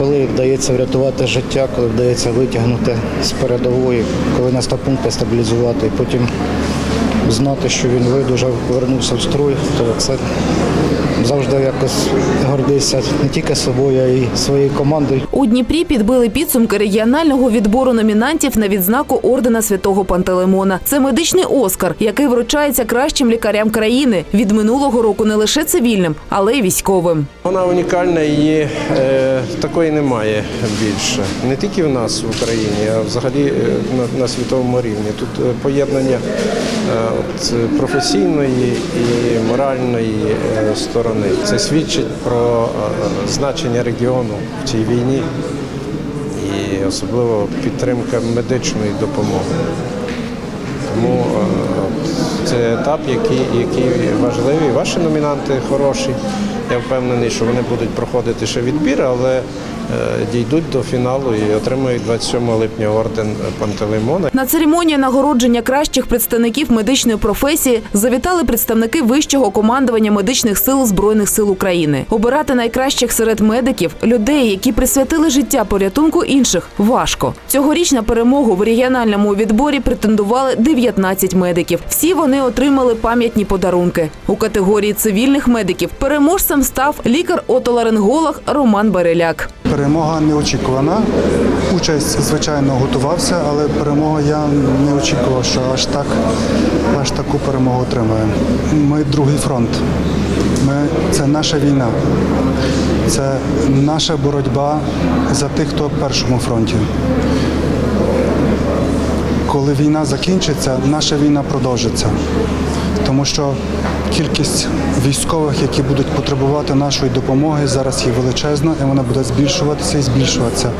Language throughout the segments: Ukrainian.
коли вдається врятувати життя, коли вдається витягнути з передової, коли на пункти стабілізувати, і потім знати, що він видужав, повернувся в строй, то це завжди якось гордишся не тільки собою, а й своєю командою. У Дніпрі підбили підсумки регіонального відбору номінантів на відзнаку ордена святого Пантелеймона. Це медичний Оскар, який вручається кращим лікарям країни від минулого року не лише цивільним, але й військовим. Вона унікальна, її е, такої немає більше. Не тільки в нас в Україні, а взагалі е, на, на світовому рівні. Тут е, поєднання от, е, професійної і моральної е, сторони. Це свідчить про е, значення регіону в цій війні і особливо підтримка медичної допомоги. Тому це етап, який, який важливий. Ваші номінанти хороші. Я впевнений, що вони будуть проходити ще відбір, але дійдуть до фіналу і отримають 27 липня орден Пантелеймона. На церемонії нагородження кращих представників медичної професії завітали представники вищого командування медичних сил збройних сил України. Обирати найкращих серед медиків людей, які присвятили життя порятунку інших, важко. Цьогоріч на перемогу в регіональному відборі претендували 19 медиків. Всі вони отримали пам'ятні подарунки. У категорії цивільних медиків переможцем став лікар-отоларинголог Роман Бареляк. Перемога неочікувана. Участь, звичайно, готувався, але перемога я не очікував, що аж так аж таку перемогу отримаємо. Ми другий фронт. Ми, це наша війна. Це наша боротьба за тих, хто в першому фронті. Коли війна закінчиться, наша війна продовжиться. Тому що кількість військових, які будуть потребувати нашої допомоги, зараз є величезна, і вона буде збільшуватися і збільшуватися.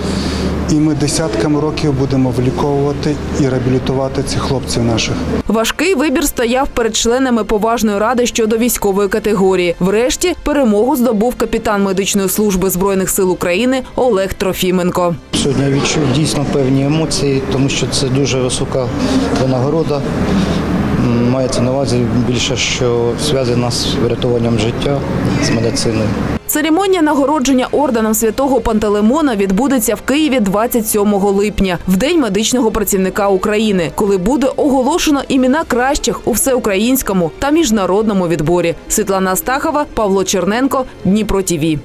І ми десятками років будемо виліковувати і реабілітувати цих хлопців наших. Важкий вибір стояв перед членами поважної ради щодо військової категорії. Врешті перемогу здобув капітан медичної служби збройних сил України Олег Трофіменко. Сьогодні я відчув дійсно певні емоції, тому що це дуже висока винагорода. Мається на увазі більше, що зв'язана з врятуванням життя з медициною. Церемонія нагородження орденом святого Пантелеймона відбудеться в Києві 27 липня, в день медичного працівника України, коли буде оголошено імена кращих у всеукраїнському та міжнародному відборі. Світлана Астахова, Павло Черненко, Дніпро ТІВІ.